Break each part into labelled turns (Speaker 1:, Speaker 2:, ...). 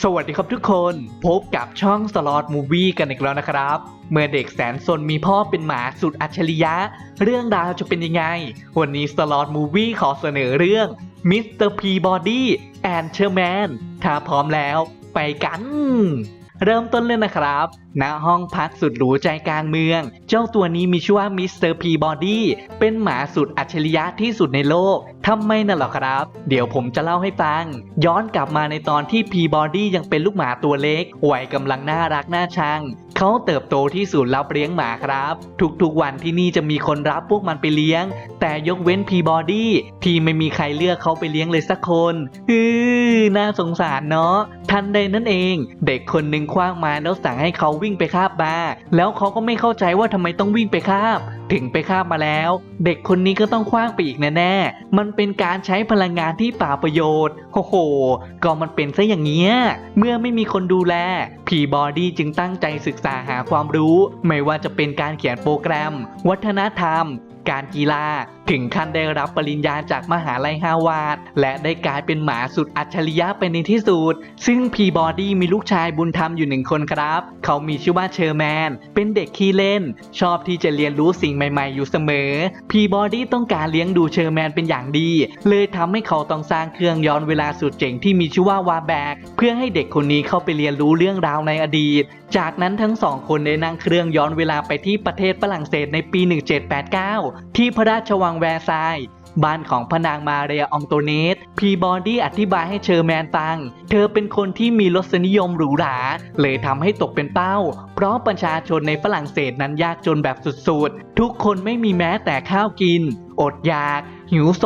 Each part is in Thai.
Speaker 1: สวัสดีครับทุกคน พบกับช่องสล็อตมูวี่กันอีกแล้วนะครับ เมื่อเด็กแสนสนมีพ่อเป็นหมาสุดอัจฉริยะ เรื่องราวจะเป็นยังไง วันนี้สล็อตมูวี่ขอเสนอเรื่องมิสเตอร์พีบอดี้แอนเชอร์แมนถ้าพร้อมแล้ว ไปกัน เริ่มต้นเลยนะครับณห้องพักสุดหรูใจกลางเมือง เจ้าตัวนี้มีชื่อว่ามิสเตอร์พีบอดี้เป็นหมาสุดอัจฉริยะที่สุดในโลกทำไมน่ะหรอครับ เดี๋ยวผมจะเล่าให้ฟัง ย้อนกลับมาในตอนที่พีบอดี้ยังเป็นลูกหมาตัวเล็กวัยกำลังน่ารักน่าชัง เขาเติบโตที่ศูนย์รับเลี้ยงหมาครับ ทุกๆวันที่นี่จะมีคนรับพวกมันไปเลี้ยง แต่ยกเว้นพีบอดี้ที่ไม่มีใครเลือกเขาไปเลี้ยงเลยสักคนฮือน่าสงสารเนาะทันใดนั่นเอง เด็กคนหนึ่งคว้างมาแล้วสั่งให้เขาวิ่งไปคาบมาแล้วเขาก็ไม่เข้าใจว่าทำไมต้องวิ่งไปคาบ ถึงไปคามาแล้ว เด็กคนนี้ก็ต้องคว้างไปอีกแน่ๆมันเป็นการใช้พลังงานที่ป่าประโยชน์โอ้โหก็มันเป็นซะอย่างเงี้ยเมื่อไม่มีคนดูแลผีบอดี้จึงตั้งใจศึกษาหาความรู้ ไม่ว่าจะเป็นการเขียนโปรแกรม วัฒนธรรม การกีฬาถึงขั้นได้รับปริญญาจากมหาลัยฮาวาดและได้กลายเป็นหมาสุดอัจฉริยะไปในที่สุด ซึ่งพีบอดี้มีลูกชายบุญธรรมอยู่หนึ่งคนครับ เขามีชื่อว่าเชอร์แมน เป็นเด็กขี้เล่น ชอบที่จะเรียนรู้สิ่งใหม่ๆอยู่เสมอ พีบอดี้ต้องการเลี้ยงดูเชอร์แมนเป็นอย่างดี เลยทำให้เขาต้องสร้างเครื่องย้อนเวลาสุดเจ๋งที่มีชื่อว่าวาแบก เพื่อให้เด็กคนนี้เข้าไปเรียนรู้เรื่องราวในอดีต จากนั้นทั้งสองคนได้นั่งเครื่องย้อนเวลาไปที่ประเทศฝรั่งเศสในปี 1789 ที่พระราชวังแวร์ซายบ้านของพนางมาเรียอองโตเนส พีบอดี้อธิบายให้เชอร์แมนฟัง เธอเป็นคนที่มีรสนิยมหรูหรา เลยทำให้ตกเป็นเป้า เพราะประชาชนในฝรั่งเศสนั้นยากจนแบบสุดๆ ทุกคนไม่มีแม้แต่ข้าวกิน อดอยาก หิวโซ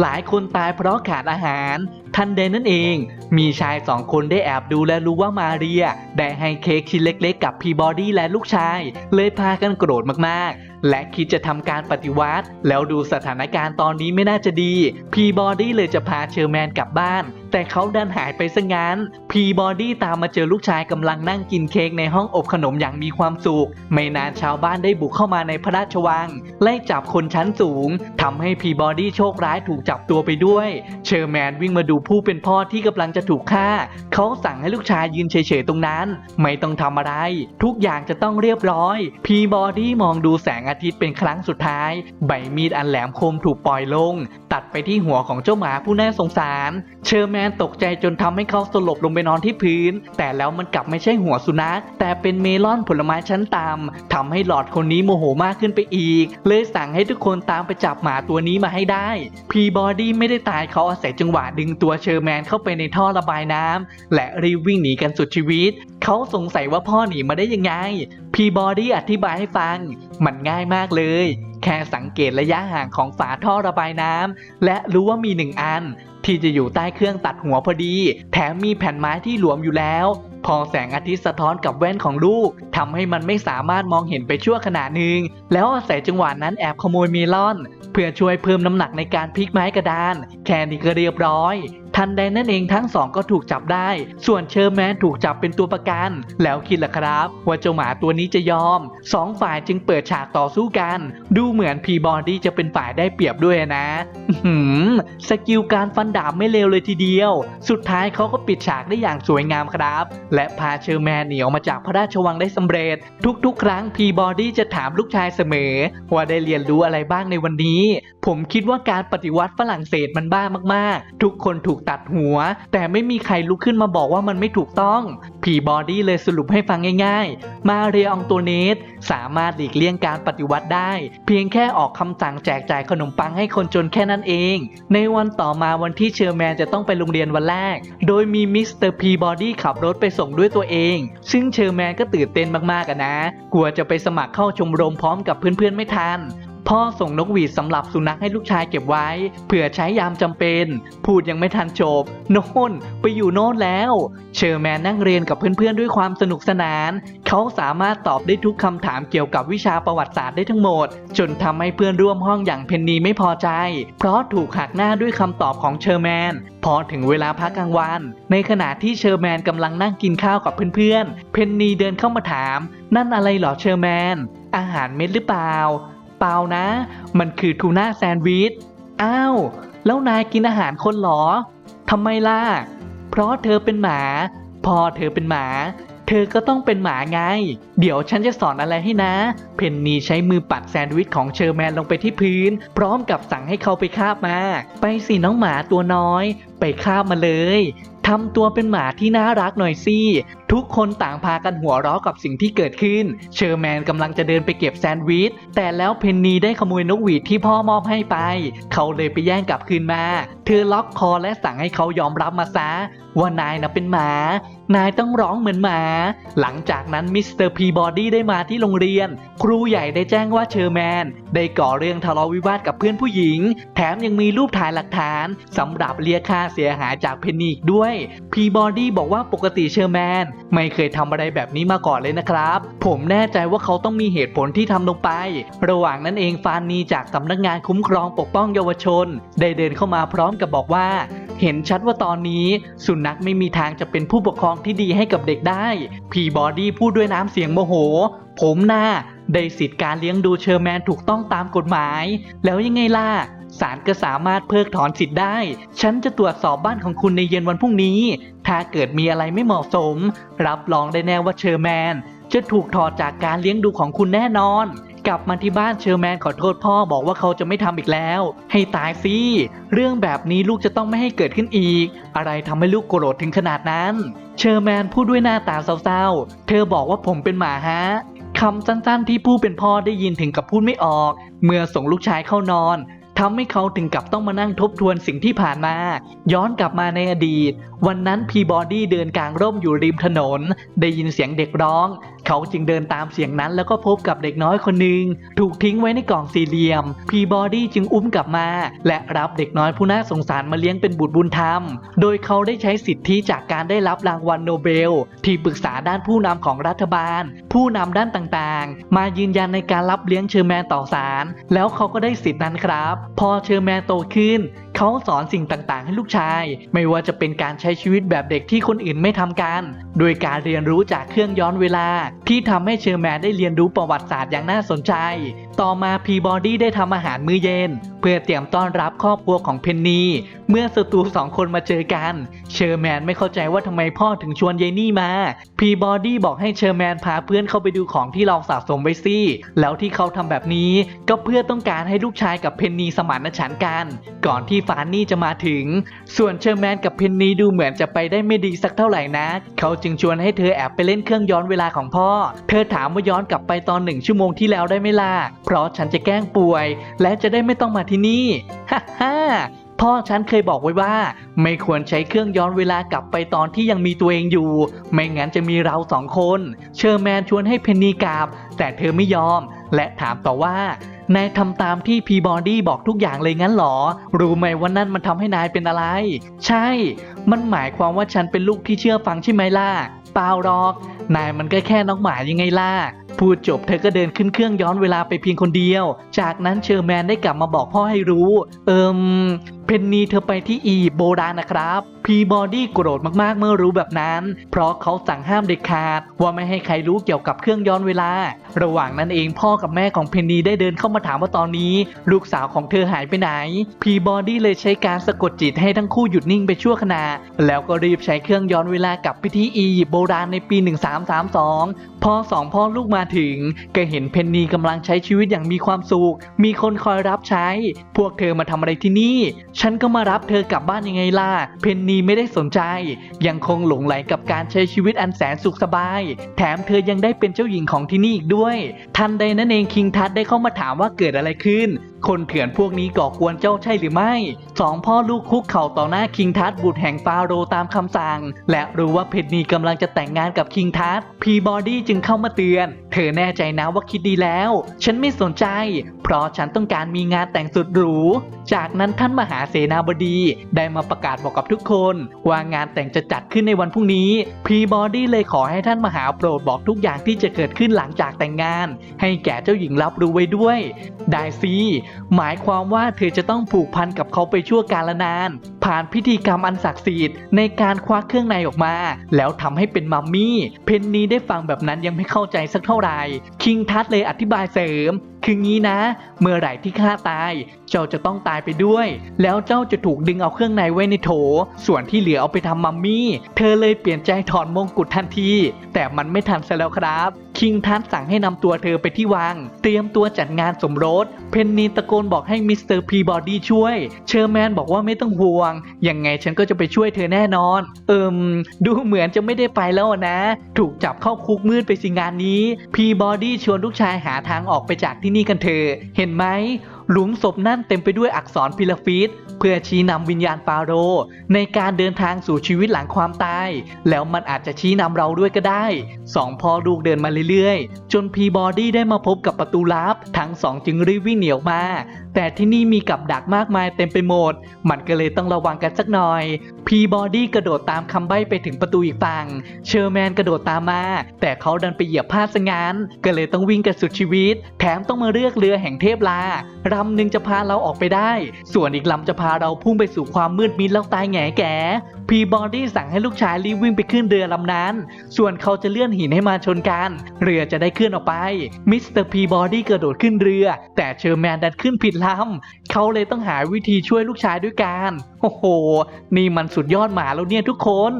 Speaker 1: หลายคนตายเพราะขาดอาหาร ทันใดนั่นเอง มีชายสองคนได้แอบดูและรู้ว่ามาเรีย ได้ให้เค้กชิ้นเล็กๆ กับพีบอดี้และลูกชาย เลยพากันโกรธมากๆ และคิดจะทำการปฏิวัติ แล้วดูสถานการณ์ตอนนี้ไม่น่าจะดี พีบอดี้เลยจะพาเชอร์แมนกลับบ้าน แต่เขาดันหายไปซะงั้น พีบอดี้ตามมาเจอลูกชายกำลังนั่งกินเค้กในห้องอบขนมอย่างมีความสุข ไม่นานชาวบ้านได้บุกเข้ามาในพระราชวัง ไล่จับคนชั้นสูงทำให้พีบอดี้โชคร้ายถูกจับตัวไปด้วย เชอร์แมนวิ่งมาดูผู้เป็นพ่อที่กำลังจะถูกฆ่า เขาสั่งให้ลูกชายยืนเฉยๆตรงนั้น ไม่ต้องทำอะไร ทุกอย่างจะต้องเรียบร้อย พีบอดี้มองดูแสงอาทิตย์เป็นครั้งสุดท้าย ใบมีดอันแหลมคมถูกปล่อยลง ตัดไปที่หัวของเจ้าหมาผู้น่าสงสาร เชอร์แมนตกใจจนทำให้เขาสลบลงไปนอนที่พื้น แต่แล้วมันกลับไม่ใช่หัวสุนัข แต่เป็นเมลอนผลไม้ชั้นต่ำทำให้หลอดคนนี้โมโหมากขึ้นไปอีก เลยสั่งให้ทุกคนตามไปจับหมาตัวนี้มาให้ได้ พีบอดี้ไม่ได้ตายเขาอาศัยจังหวะดึงตัวเชอร์แมนเข้าไปในท่อระบายน้ำและรีบวิ่งหนีกันสุดชีวิต เขาสงสัยว่าพ่อหนีมาได้ยังไง พีบอดี้อธิบายให้ฟัง มันง่ายมากเลย แค่สังเกตระยะห่างของฝาท่อระบายน้ำและรู้ว่ามีหนึ่งอัน ที่จะอยู่ใต้เครื่องตัดหัวพอดี แถมมีแผ่นไม้ที่หลวมอยู่แล้ว พอแสงอาทิตย์สะท้อนกับแว่นของลูกทำให้มันไม่สามารถมองเห็นไปชั่วขณะหนึ่งแล้วอาศัยจังหวะนั้นแอบขโมยเมลอน เพื่อช่วยเพิ่มน้ำหนักในการพลิกไม้กระดาน แค่นี้ก็เรียบร้อยทันใดนั่นเองทั้งสองก็ถูกจับได้ ส่วนเชอร์แมนถูกจับเป็นตัวประกัน แล้วคิดล่ะครับ ว่าเจ้าหมาตัวนี้จะยอม สองฝ่ายจึงเปิดฉากต่อสู้กัน ดูเหมือนพีบอดี้จะเป็นฝ่ายได้เปรียบด้วยนะหือสกิลการฟันดาบไม่เลวเลยทีเดียว สุดท้ายเขาก็ปิดฉากได้อย่างสวยงามครับและพาเชอร์แมนหนีออกมาจากพระราชวังได้สำเร็จ ทุกๆ ครั้งพีบอดี้จะถามลูกชายเสมอ ว่าได้เรียนรู้อะไรบ้างในวันนี้ ผมคิดว่าการปฏิวัติฝรั่งเศสมันบ้ามากๆ ทุกคนถูกตัดหัว แต่ไม่มีใครลุกขึ้นมาบอกว่ามันไม่ถูกต้องพีบอดี้เลยสรุปให้ฟังง่ายๆ มาเรียองตัวเนสสามารถหลีกเลี่ยงการปฏิวัติได้ เพียงแค่ออกคำสั่งแจกจ่ายขนมปังให้คนจนแค่นั้นเอง ในวันต่อมาวันที่เชอร์แมนจะต้องไปโรงเรียนวันแรก โดยมีมิสเตอร์พีบอดี้ขับรถไปส่งด้วยตัวเอง ซึ่งเชอร์แมนก็ตื่นเต้นมากๆนะ กลัวจะไปสมัครเข้าชมรมพร้อมกับเพื่อนๆไม่ทัน พ่อส่งนกหวีดสำหรับสุนัขให้ลูกชายเก็บไว้ เผื่อใช้ยามจำเป็น พูดยังไม่ทันจบ โน่น ไปอยู่โน่นแล้ว เชอร์แมนนั่งเรียนกับเพื่อนๆด้วยความสนุกสนาน เขาสามารถตอบได้ทุกคำถามเกี่ยวกับวิชาประวัติศาสตร์ได้ทั้งหมด จนทำให้เพื่อนร่วมห้องอย่างเพนนีไม่พอใจ เพราะถูกหักหน้าด้วยคำตอบของเชอร์แมน พอถึงเวลาพักกลางวัน ในขณะที่เชอร์แมนกำลังนั่งกินข้าวกับเพื่อนๆ เพนนีเดินเข้ามาถาม นั่นอะไรหรอเชอร์แมน อาหารเม็ดหรือเปล่า เปล่านะ มันคือทูน่าแซนด์วิช อ้าว แล้วนายกินอาหารคนหรอทำไมล่ะ เพราะเธอเป็นหมา พอเธอเป็นหมา เธอก็ต้องเป็นหมาไง เดี๋ยวฉันจะสอนอะไรให้นะ เพนนีใช้มือปัดแซนด์วิชของเชอร์แมนลงไปที่พื้น พร้อมกับสั่งให้เขาไปคาบมา ไปสิน้องหมาตัวน้อย ไปคาบมาเลย ทำตัวเป็นหมาที่น่ารักหน่อยสิ ทุกคนต่างพากันหัวเราะกับสิ่งที่เกิดขึ้น เชอร์แมนกำลังจะเดินไปเก็บแซนด์วิช แต่แล้วเพนนีได้ขโมยนกหวีดที่พ่อมอบให้ไป เขาเลยไปแย่งกลับคืนมา เธอล็อกคอและสั่งให้เขายอมรับมาซะ ว่านายนะเป็นหมานายต้องร้องเหมือนหมา หลังจากนั้นมิสเตอร์พีบอดี้ได้มาที่โรงเรียน ครูใหญ่ได้แจ้งว่าเชอร์แมน ได้ก่อเรื่องทะเลาะวิวาทกับเพื่อนผู้หญิง แถมยังมีรูปถ่ายหลักฐานสำหรับเรียกค่าเสียหายจากเพนนีอีกด้วย พีบอดี้บอกว่าปกติเชอร์แมน ไม่เคยทำอะไรแบบนี้มาก่อนเลยนะครับ ผมแน่ใจว่าเขาต้องมีเหตุผลที่ทำลงไป ระหว่างนั้นเองฟานนีจากสำนักงานคุ้มครองปกป้องเยาวชน ได้เดินเข้ามาพร้อมกับบอกว่า เห็นชัดว่าตอนนี้ สุนัขไม่มีทางจะเป็นผู้ปกครองที่ดีให้กับเด็กได้ พีบอดี้พูดด้วยน้ำเสียงโมโห ผมน่ะได้สิทธิ์การเลี้ยงดูเชอร์แมนถูกต้องตามกฎหมาย แล้วยังไงล่ะศาลก็สามารถเพิกถอนสิทธิ์ได้ ฉันจะตรวจสอบบ้านของคุณในเย็นวันพรุ่งนี้ ถ้าเกิดมีอะไรไม่เหมาะสม รับรองได้แน่ว่าเชอร์แมน จะถูกถอดจากการเลี้ยงดูของคุณแน่นอน กลับมาที่บ้านเชอร์แมนขอโทษพ่อบอกว่าเขาจะไม่ทำอีกแล้ว ให้ตายสิเรื่องแบบนี้ลูกจะต้องไม่ให้เกิดขึ้นอีก อะไรทำให้ลูกโกรธถึงขนาดนั้น เชอร์แมนพูดด้วยหน้าตาเศร้าๆ เธอบอกว่าผมเป็นหมาฮะคำสั้นๆที่ผู้เป็นพ่อได้ยินถึงกับพูดไม่ออก เมื่อส่งลูกชายเข้านอนทำให้เขาถึงกับต้องมานั่งทบทวนสิ่งที่ผ่านมา ย้อนกลับมาในอดีต วันนั้นพีบอดี้เดินกลางร่มอยู่ริมถนน ได้ยินเสียงเด็กร้อง เขาจึงเดินตามเสียงนั้นแล้วก็พบกับเด็กน้อยคนหนึ่งถูกทิ้งไว้ในกล่องสี่เหลี่ยม พีบอดี้จึงอุ้มกลับมา และรับเด็กน้อยผู้น่าสงสารมาเลี้ยงเป็นบุตรบุญธรรม โดยเขาได้ใช้สิทธิจากการได้รับรางวัลโนเบล ที่ปรึกษาด้านผู้นำของรัฐบาล ผู้นำด้านต่างๆ มายืนยันในการรับเลี้ยงเชอร์แมนต่อศาลแล้วเขาก็ได้สิทธินั้นครับ พอเชอร์แมนโตขึ้น เขาสอนสิ่งต่างๆ ให้ลูกชาย ไม่ว่าจะเป็นการใช้ชีวิตแบบเด็กที่คนอื่นไม่ทำกัน โดยการเรียนรู้จากเครื่องย้อนเวลา ที่ทำให้เชอร์แมนได้เรียนรู้ประวัติศาสตร์อย่างน่าสนใจต่อมาพีบอดี้ได้ทำอาหารมื้อเย็น เพื่อเตรียมต้อนรับครอบครัวของเพนนีเมื่อศัตรูสองคนมาเจอกัน เชอร์แมนไม่เข้าใจว่าทำไมพ่อถึงชวนเยนี่มา พีบอดี้บอกให้เชอร์แมนพาเพื่อนเข้าไปดูของที่เราสะสมไว้สิแล้วที่เขาทำแบบนี้ก็เพื่อต้องการให้ลูกชายกับเพนนีสมานฉันท์กัน ก่อนที่ฟานนี่จะมาถึง ส่วนเชอร์แมนกับเพนนีดูเหมือนจะไปได้ไม่ดีสักเท่าไหร่นะ เขาจึงชวนให้เธอแอบไปเล่นเครื่องย้อนเวลาของพ่อ เธอถามว่าย้อนกลับไปตอนหนึ่งชั่วโมงที่แล้วได้ไหมล่ะเพราะฉันจะแกล้งป่วย และจะได้ไม่ต้องมาที่นี่ ฮ่าฮ่าพ่อฉันเคยบอกไว้ว่า ไม่ควรใช้เครื่องย้อนเวลากลับไปตอนที่ยังมีตัวเองอยู่ ไม่งั้นจะมีเราสองคน เชอร์แมนชวนให้เพนนีกลับแต่เธอไม่ยอม และถามต่อว่านายทำตามที่พีบอดี้บอกทุกอย่างเลยงั้นหรอ รู้ไหมว่านั่นมันทำให้นายเป็นอะไร ใช่ มันหมายความว่าฉันเป็นลูกที่เชื่อฟังใช่ไหมล่ะเปล่าหรอก นายมันก็แค่น้องหมายังไงล่ะ พูดจบเธอก็เดินขึ้นเครื่องย้อนเวลาไปเพียงคนเดียว จากนั้นเชอร์แมนได้กลับมาบอกพ่อให้รู้ เอิมเพนนีเธอไปที่อีโบราณนะครับ พีบอดี้โกรธมากๆเมื่อรู้แบบนั้น เพราะเขาสั่งห้ามเด็ดขาด ว่าไม่ให้ใครรู้เกี่ยวกับเครื่องย้อนเวลา ระหว่างนั้นเองพ่อกับแม่ของเพนนีได้เดินเข้ามาถามว่าตอนนี้ ลูกสาวของเธอหายไปไหน พีบอดี้เลยใช้การสะกดจิตให้ทั้งคู่หยุดนิ่งไปชั่วขณะ แล้วก็รีบใช้เครื่องย้อนเวลากลับไปที่อียิปต์โบราณในปี 1332 พอสองพ่อลูกมาถึง ก็เห็นเพนนีกำลังใช้ชีวิตอย่างมีความสุข มีคนคอยรับใช้ พวกเธอมาทำอะไรที่นี่ ฉันก็มารับเธอกลับบ้านยังไงล่ะ เพนนีไม่ได้สนใจ ยังคงหลงไหลกับการใช้ชีวิตอันแสนสุขสบาย แถมเธอยังได้เป็นเจ้าหญิงของที่นี่อีกด้วย ทันใดนั้นเองคิงทัดได้เข้ามาถามว่าเกิดอะไรขึ้น คนเถื่อนพวกนี้ก่อกวนเจ้าใช่หรือไม่ สองพ่อลูกคุกเข่าต่อหน้าคิงทัดบุตรแห่งฟาโรตามคำสั่ง และรู้ว่าเพนนีกำลังจะแต่งงานกับคิงทัดพีบอดี้จึงเข้ามาเตือนเธอแน่ใจนะว่าคิดดีแล้ว ฉันไม่สนใจ เพราะฉันต้องการมีงานแต่งสุดหรู จากนั้นท่านมหาเสนาบดีได้มาประกาศบอกกับทุกคน ว่างานแต่งจะจัดขึ้นในวันพรุ่งนี้ พีบอดี้เลยขอให้ท่านมหาโปรดบอกทุกอย่างที่จะเกิดขึ้นหลังจากแต่งงาน ให้แก่เจ้าหญิงรับรู้ไว้ด้วย ได้สิหมายความว่าเธอจะต้องผูกพันกับเขาไปชั่วกาลนาน ผ่านพิธีกรรมอันศักดิ์สิทธิ์ในการควักเครื่องในออกมา แล้วทำให้เป็นมัมมี่ เพนนีได้ฟังแบบนั้นยังไม่เข้าใจสักเท่าไหร่ไหร่ คิงทัศเลยอธิบายเสริม คืองี้นะ เมื่อไหร่ที่ข้าตาย เจ้าจะต้องตายไปด้วย แล้วเจ้าจะถูกดึงเอาเครื่องในไว้ในโถ ส่วนที่เหลือเอาไปทำมัมมี่ เธอเลยเปลี่ยนใจถอดมงกุฎทันที แต่มันไม่ทันซะแล้วครับ คิงทัดสั่งให้นำตัวเธอไปที่วัง เตรียมตัวจัดงานสมรส เพนนีตะโกนบอกให้มิสเตอร์พีบอดี้ช่วย เชอร์แมนบอกว่าไม่ต้องห่วง ยังไงฉันก็จะไปช่วยเธอแน่นอน เอิมดูเหมือนจะไม่ได้ไปแล้วนะ ถูกจับเข้าคุกมืดไปสิงานนี้ พีบอดี้ชวนลูกชายหาทางออกไปจากที่นี่กันเถอะเห็นไหมหลุมศพนั่นเต็มไปด้วยอักษรพิลฟิตเพื่อชี้นำวิญญาณฟาโรห์ในการเดินทางสู่ชีวิตหลังความตาย แล้วมันอาจจะชี้นำเราด้วยก็ได้สองพ่อลูกเดินมาเรื่อยๆ จนพีบอดี้ได้มาพบกับประตูลับ ทั้งสองจึงรีบวิ่งเหนียวมา แต่ที่นี่มีกับดักมากมายเต็มไปหมด มันก็เลยต้องระวังกันสักหน่อย พีบอดี้กระโดดตามคำใบ้ไปถึงประตูอีกฝั่ง เชอร์แมนกระโดดตามมา แต่เขาดันไปเหยียบพลาดซะงั้น ก็เลยต้องวิ่งกันสุดชีวิต แถมต้องมาเลือกเรือแห่งเทพลาลำหนึ่งจะพาเราออกไปได้ ส่วนอีกลำจะพาเราพุ่งไปสู่ความมืดมิดแล้วตายแง่แก่พีบอดี้สั่งให้ลูกชายรีบวิ่งไปขึ้นเรือลำนั้น ส่วนเขาจะเลื่อนหินให้มาชนกัน เรือจะได้เคลื่อนออกไป มิสเตอร์พีบอดี้กระโดดขึ้นเรือ แต่เชอร์แมนดันขึ้นผิดลำเขาเลยต้องหาวิธีช่วยลูกชายด้วยกันโอ้โห นี่มันสุดยอดหมาแล้วเนี่ยทุกคน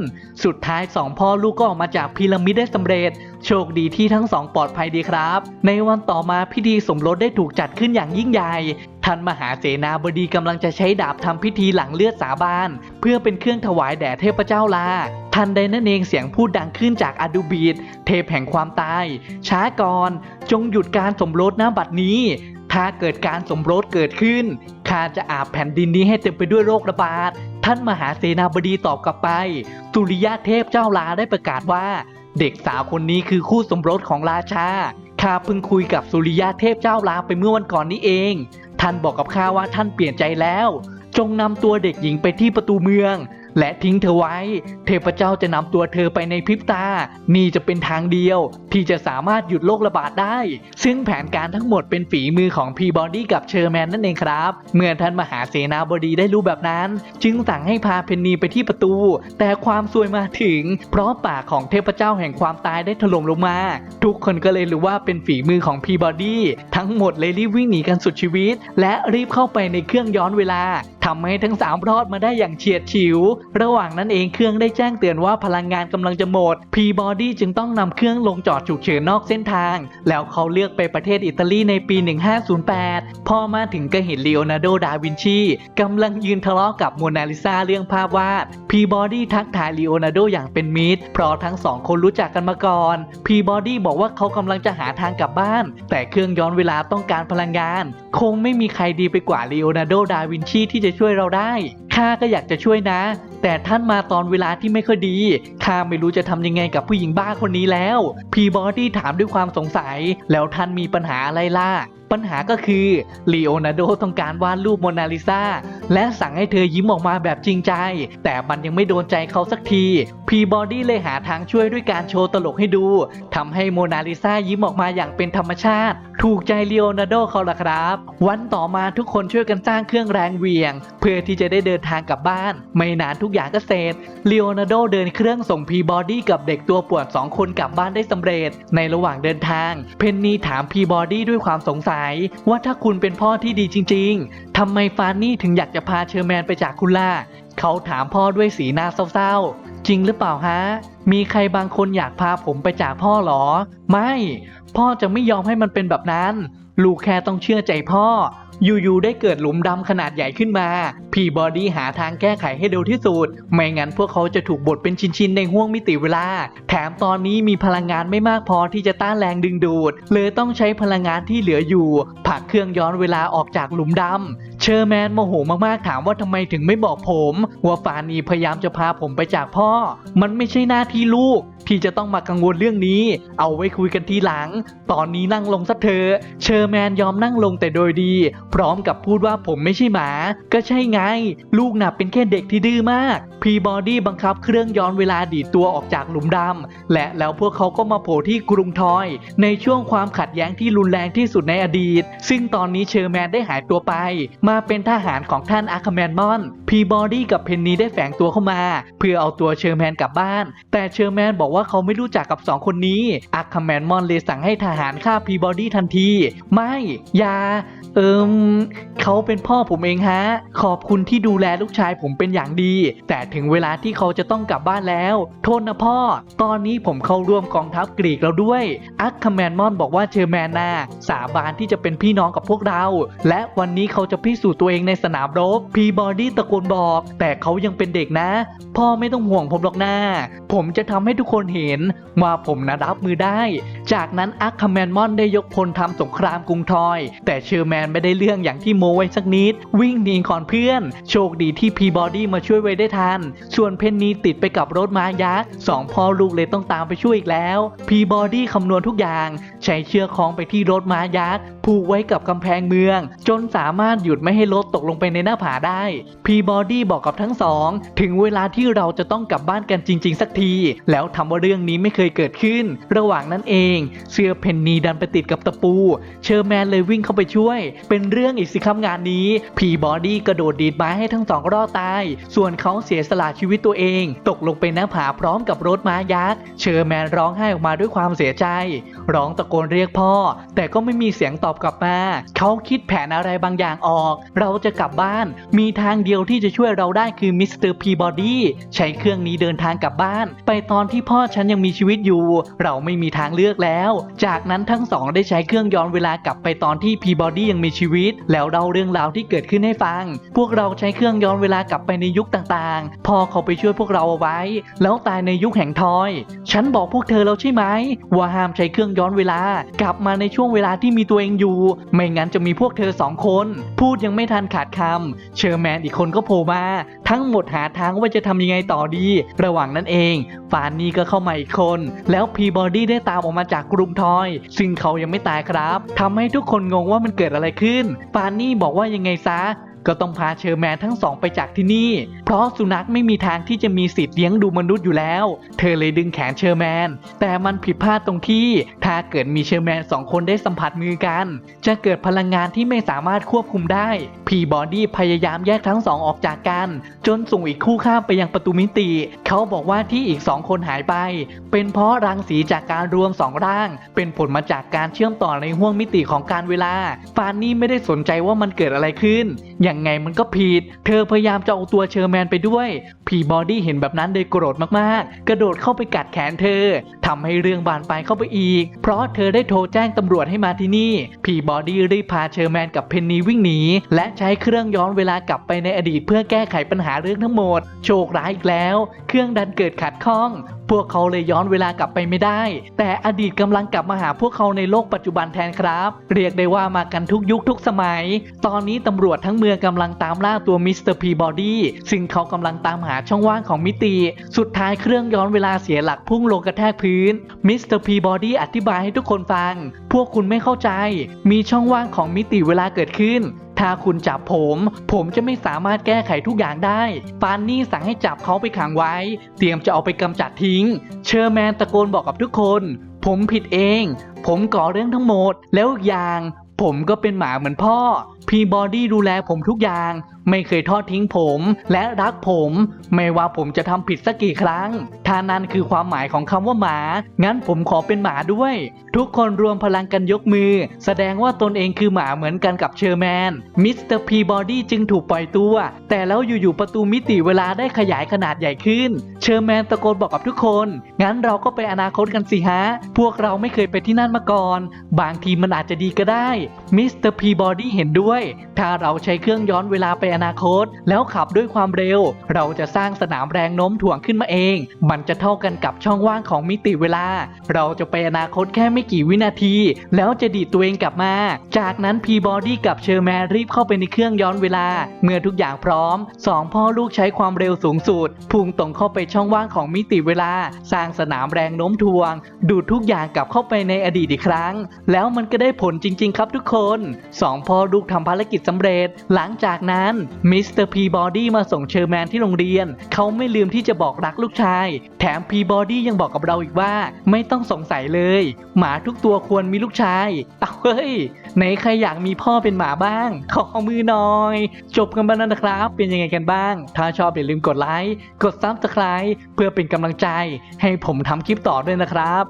Speaker 1: สุดท้ายสองพ่อลูกก็ออกมาจากพีระมิดได้สำเร็จ โชคดีที่ทั้งสองปลอดภัยดีครับ ในวันต่อมาพิธีสมรสได้ถูกจัดขึ้นอย่างยิ่งใหญ่ท่านมหาเสนาบดีกำลังจะใช้ดาบทำพิธีหลังเลือดสาบาน เพื่อเป็นเครื่องถวายแด่เทพเจ้าลาทันใดนั่นเองเสียงพูดดังขึ้นจากอดูบีดเทพแห่งความตาย ช้าก่อน จงหยุดการสมรสณบัดนี้ ถ้าเกิดการสมรสเกิดขึ้นข้าจะอาบแผ่นดินนี้ให้เต็มไปด้วยโรคระบาด ท่านมหาเสนาบดีตอบกลับไป สุริยะเทพเจ้าลาได้ประกาศว่า เด็กสาวคนนี้คือคู่สมรสของราชา ข้าเพิ่งคุยกับสุริยะเทพเจ้าลาไปเมื่อวันก่อนนี้เอง ท่านบอกกับข้าว่าท่านเปลี่ยนใจแล้ว จงนำตัวเด็กหญิงไปที่ประตูเมือง และทิ้งเธอไว้ เทพเจ้าจะนำตัวเธอไปในพริบตา นี่จะเป็นทางเดียว ที่จะสามารถหยุดโรคระบาดได้ ซึ่งแผนการทั้งหมดเป็นฝีมือของพีบอดี้กับเชอร์แมนนั่นเองครับ เมื่อท่านมหาเสนาบดีได้รู้แบบนั้น จึงสั่งให้พาเพนนีไปที่ประตู แต่ความซวยมาถึง เพราะปากของเทพเจ้าแห่งความตายได้ถล่มลงมา ทุกคนก็เลยรู้ว่าเป็นฝีมือของพีบอดี้ทั้งหมดเลยรีบวิ่งหนีกันสุดชีวิต และรีบเข้าไปในเครื่องย้อนเวลา ทำให้ทั้งสามรอดมาได้อย่างเฉียดฉิว ระหว่างนั้นเองเครื่องได้แจ้งเตือนว่าพลังงานกำลังจะหมดพีบอดี้จึงต้องนำเครื่องลงจอดฉุกเฉินนอกเส้นทาง แล้วเขาเลือกไปประเทศอิตาลีในปี 1508 พอมาถึงก็เห็นเลโอนาร์โด ดาวินชีกำลังยืนทะเลาะกับโมนาลิซาเรื่องภาพวาดพีบอดี้ทักทายเลโอนาร์โดอย่างเป็นมิตร เพราะทั้งสองคนรู้จักกันมาก่อนพีบอดี้บอกว่าเขากำลังจะหาทางกลับบ้าน แต่เครื่องย้อนเวลาต้องการพลังงาน คงไม่มีใครดีไปกว่าเลโอนาร์โด ดาวินชีที่จะช่วยเราได้ ข้าก็อยากจะช่วยนะ แต่ท่านมาตอนเวลาที่ไม่ค่อยดี ข้าไม่รู้จะทำยังไงกับผู้หญิงบ้าคนนี้แล้ว พีบอดี้ถามด้วยความสงสัย แล้วท่านมีปัญหาอะไรล่ะ ปัญหาก็คือลีโอนาร์โดต้องการวาดรูปโมนาลิซาและสั่งให้เธอยิ้มออกมาแบบจริงใจ แต่มันยังไม่โดนใจเขาสักที พีบอดี้เลยหาทางช่วยด้วยการโชว์ตลกให้ดูทำให้โมนาลิซายิ้มออกมาอย่างเป็นธรรมชาติ ถูกใจลีโอนาร์โดเขาละครับ วันต่อมาทุกคนช่วยกันสร้างเครื่องแรงเหวียงเพื่อที่จะได้เดินทางกลับบ้าน ไม่นานทุกอย่างก็เสร็จเลโอนาร์โดเดินเครื่องส่งพีบอดี้กับเด็กตัวป่วนสองคนกลับบ้านได้สำเร็จ ในระหว่างเดินทาง เพนนีถามพีบอดี้ด้วยความสงสัย ว่าถ้าคุณเป็นพ่อที่ดีจริง ๆทำไมฟานนี่ถึงอยากจะพาเชอร์แมนไปจากคุณล่ะเขาถามพ่อด้วยสีหน้าเศร้าๆ จริงหรือเปล่าฮะ มีใครบางคนอยากพาผมไปจากพ่อหรอ ไม่ พ่อจะไม่ยอมให้มันเป็นแบบนั้น ลูกแค่ต้องเชื่อใจพ่อ อยู่ๆได้เกิดหลุมดำขนาดใหญ่ขึ้นมาพีบอดี้หาทางแก้ไขให้เร็วที่สุด ไม่งั้นพวกเขาจะถูกบดเป็นชิ้นๆในห้วงมิติเวลา แถมตอนนี้มีพลังงานไม่มากพอที่จะต้านแรงดึงดูด เลยต้องใช้พลังงานที่เหลืออยู่ผลักเครื่องย้อนเวลาออกจากหลุมดำ เชอร์แมนโมโหมากๆถามว่าทำไมถึงไม่บอกผม ว่าฟานีพยายามจะพาผมไปจากพ่อ มันไม่ใช่หน้าที่ลูกที่จะต้องมากังวลเรื่องนี้ เอาไว้คุยกันทีหลัง ตอนนี้นั่งลงซะเถอะเชอร์แมนยอมนั่งลงแต่โดยดี พร้อมกับพูดว่าผมไม่ใช่หมา ก็ใช่ไง ลูกน่ะเป็นแค่เด็กที่ดื้อมาก พีบอดี้บังคับเครื่องย้อนเวลาดีดตัวออกจากหลุมดำ และแล้วพวกเขาก็มาโผล่ที่กรุงทอย ในช่วงความขัดแย้งที่รุนแรงที่สุดในอดีต ซึ่งตอนนี้เชอร์แมนได้หายตัวไป มาเป็นทหารของท่านอาคาแมนมอน พีบอดี้กับเพนนีได้แฝงตัวเข้ามา เพื่อเอาตัวเชอร์แมนกลับบ้าน แต่เชอร์แมนบอกว่าเขาไม่รู้จักกับสองคนนี้ อาร์คแมนมอนเลยสั่งให้ทหารฆ่าพีบอดี้ทันที ไม่ อย่า เอิมเขาเป็นพ่อผมเองฮะ ขอบคุณที่ดูแลลูกชายผมเป็นอย่างดี แต่ถึงเวลาที่เขาจะต้องกลับบ้านแล้ว โทษนะพ่อ ตอนนี้ผมเข้าร่วมกองทัพกรีกแล้วด้วย อัคคแมนมอนบอกว่าเชอร์แมนนาสาบานที่จะเป็นพี่น้องกับพวกเรา และวันนี้เขาจะพิสูจน์ตัวเองในสนามรบ พีบอดี้ตะโกนบอก แต่เขายังเป็นเด็กนะ พ่อไม่ต้องห่วงผมหรอกนะผมจะทำให้ทุกคนเห็นว่าผมนะรับมือได้จากนั้นอัคคแมนมอนได้ยกพลทำสงครามกรุงทอย แต่เชอร์แมนไม่ได้เรื่องอย่างที่โมไว้สักนิด วิ่งหนีก่อนเพื่อน โชคดีที่พีบอดี้มาช่วยไว้ได้ทัน ส่วนเพนนีติดไปกับรถม้ายักษ์สองพ่อลูกเลยต้องตามไปช่วยอีกแล้ว พีบอดี้คำนวณทุกอย่าง ใช้เชือกคล้องไปที่รถม้ายักษ์ผูกไว้กับกำแพงเมือง จนสามารถหยุดไม่ให้รถตกลงไปในหน้าผาได้พีบอดี้บอกกับทั้งสองถึงเวลาที่เราจะต้องกลับบ้านกันจริง ๆ สักที แล้วทำว่าเรื่องนี้ไม่เคยเกิดขึ้น ระหว่างนั้นเองเสื้อเพนนีดันไปติดกับตะปู เชอร์แมนเลยวิ่งเข้าไปช่วย เป็นเรื่องอีกสิครับงานนี้พีบอดี้กระโดดดีดไม้ให้ทั้งสองรอดตาย ส่วนเขาเสียสละชีวิตตัวเอง ตกลงไปหน้าผาพร้อมกับรถม้ายักษ์เชอร์แมนร้องไห้ออกมาด้วยความเสียใจ ร้องตะโกนเรียกพ่อ แต่ก็ไม่มีเสียงตอบกลับมาเขาคิดแผนอะไรบางอย่างออก เราจะกลับบ้าน มีทางเดียวที่จะช่วยเราได้คือมิสเตอร์พีบอดี้ใช้เครื่องนี้เดินทางกลับบ้าน ไปตอนที่พ่อฉันยังมีชีวิตอยู่ เราไม่มีทางเลือกแล้ว จากนั้นทั้งสองได้ใช้เครื่องย้อนเวลากลับไปตอนที่พีบอดี้ยังมีชีวิต แล้วเล่าเรื่องราวที่เกิดขึ้นให้ฟัง พวกเราใช้เครื่องย้อนเวลากลับไปในยุคต่างๆ พ่อเขาไปช่วยพวกเราเอาไว้ แล้วตายในยุคแห่งทอย ฉันบอกพวกเธอแล้วใช่ไหม ว่าห้ามใช้เครื่องย้อนเวลากลับมาในช่วงเวลาที่มีตัวเองอยู่ ไม่งั้นจะมีพวกเธอสองคน พูดยังไม่ทันขาดคำเชอร์แมนอีกคนก็โผล่มา ทั้งหมดหาทางว่าจะทำยังไงต่อดี ระหว่างนั้นเอง ฟานนี่ก็เข้ามาอีกคน แล้วพีบอดี้ได้ตามออกมาจากากกรุงทอย ซึ่งเขายังไม่ตายครับทำให้ทุกคนงงว่ามันเกิดอะไรขึ้น ฟานนี่บอกว่ายังไงซะ ก็ต้องพาเชอร์แมนทั้งสองไปจากที่นี่ เพราะสุนัขไม่มีทางที่จะมีสิทธิ์เลี้ยงดูมนุษย์อยู่แล้ว เธอเลยดึงแขนเชอร์แมน แต่มันผิดพลาดตรงที่ ถ้าเกิดมีเชอร์แมนสองคนได้สัมผัสมือกัน จะเกิดพลังงานที่ไม่สามารถควบคุมได้ พีบอดี้พยายามแยกทั้งสองออกจากกัน จนส่งอีกคู่ข้ามไปยังประตูมิติ เขาบอกว่าที่อีกสองคนหายไป เป็นเพราะรังสีจากการรวมสองร่าง เป็นผลมาจากการเชื่อมต่อในห้วงมิติของการเวลา ฟานนี่ไม่ได้สนใจว่ามันเกิดอะไรขึ้นยังไงมันก็ผิด เธอพยายามจะเอาตัวเชอร์แมนไปด้วยพีบอดี้เห็นแบบนั้นเลยโกรธมากๆ กระโดดเข้าไปกัดแขนเธอทำให้เรื่องบานปลายเข้าไปอีก เพราะเธอได้โทรแจ้งตำรวจให้มาที่นี่ พีบอดี้รีบพาเชอร์แมนกับเพนนีวิ่งหนี และใช้เครื่องย้อนเวลากลับไปในอดีตเพื่อแก้ไขปัญหาเรื่องทั้งหมด โชคร้ายอีกแล้ว เครื่องดันเกิดขัดข้อง พวกเขาเลยย้อนเวลากลับไปไม่ได้ แต่อดีตกำลังกลับมาหาพวกเขาในโลกปัจจุบันแทนครับ เรียกได้ว่ามากันทุกยุคทุกสมัย ตอนนี้ตำรวจทั้งเมืองกำลังตามล่าตัวมิสเตอร์พีบอดี้ซึ่งเขากำลังตามหาช่องว่างของมิติ สุดท้ายเครื่องย้อนเวลาเสียหลักพุ่งลงกระแทกพื้นมิสเตอร์พีบอดี้อธิบายให้ทุกคนฟัง พวกคุณไม่เข้าใจ มีช่องว่างของมิติเวลาเกิดขึ้นถ้าคุณจับผม ผมจะไม่สามารถแก้ไขทุกอย่างได้ฟานนี่สั่งให้จับเขาไปขังไว้ เตรียมจะเอาไปกำจัดทิ้ง เชอร์แมนตะโกนบอกกับทุกคน ผมผิดเอง ผมก่อเรื่องทั้งหมด แล้วอีกอย่าง ผมก็เป็นหมาเหมือนพ่อ พีบอดี้ดูแลผมทุกอย่าง ไม่เคยทอดทิ้งผม และรักผม ไม่ว่าผมจะทำผิดสักกี่ครั้งถ้านั่นคือความหมายของคำว่าหมา งั้นผมขอเป็นหมาด้วย ทุกคนรวมพลังกันยกมือ แสดงว่าตนเองคือหมาเหมือนกันกับเชอร์แมน มิสเตอร์พีบอดี้จึงถูกปล่อยตัว แต่แล้วอยู่ๆประตูมิติเวลาได้ขยายขนาดใหญ่ขึ้น เชอร์แมนตะโกนบอกกับทุกคน งั้นเราก็ไปอนาคตกันสิฮะ พวกเราไม่เคยไปที่นั่นมาก่อน บางทีมันอาจจะดีก็ได้ มิสเตอร์พีบอดี้เห็นด้วย ถ้าเราใช้เครื่องย้อนเวลาไปอนาคต แล้วขับด้วยความเร็ว เราจะสร้างสนามแรงโน้มถ่วงขึ้นมาเอง มันจะเท่ากันกับช่องว่างของมิติเวลา เราจะไปอนาคตแค่ไม่กี่วินาที แล้วจะดีดตัวเองกลับมา จากนั้นพีบอดี้กับเชอร์แมนรีบเข้าไปในเครื่องย้อนเวลา เมื่อทุกอย่างพร้อมสองพ่อลูกใช้ความเร็วสูงสุดพุ่งตรงเข้าไปช่องว่างของมิติเวลา สร้างสนามแรงโน้มถ่วง ดูดทุกอย่างกลับเข้าไปในอดีตอีกครั้ง แล้วมันก็ได้ผลจริง ๆ ครับทุกคนสองพ่อลูกทำภารกิจสำเร็จ หลังจากนั้นมิสเตอร์พีบอดี้มาส่งเชอร์แมนที่โรงเรียน เขาไม่ลืมที่จะบอกรักลูกชาย แถมพีบอดี้ยังบอกกับเราอีกว่า ไม่ต้องสงสัยเลย หมาทุกตัวควรมีลูกชายเอาเฮ้ยไหนใครอยากมีพ่อเป็นหมาบ้าง ขอมือหน่อย จบกันไปแล้วนะครับ เป็นยังไงกันบ้าง ถ้าชอบอย่าลืมกดไลค์กดซับสไคร b e เพื่อเป็นกำลังใจ ให้ผมทำคลิปต่อด้วยนะครับ